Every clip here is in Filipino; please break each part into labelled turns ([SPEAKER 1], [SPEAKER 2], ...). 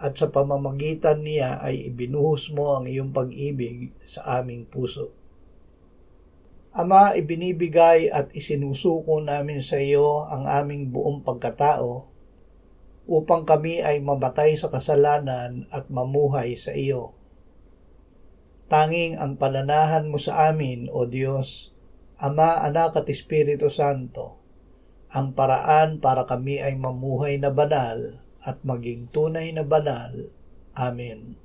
[SPEAKER 1] at sa pamamagitan niya ay ibinuhos mo ang iyong pag-ibig sa aming puso. Ama, ibinibigay at isinusuko namin sa iyo ang aming buong pagkatao upang kami ay mamatay sa kasalanan at mamuhay sa iyo. Tanging ang pananahan mo sa amin, O Diyos, Ama, Anak at Espiritu Santo, ang paraan para kami ay mamuhay na banal at maging tunay na banal. Amen.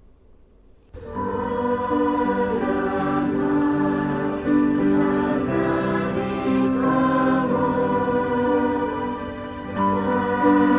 [SPEAKER 2] Thank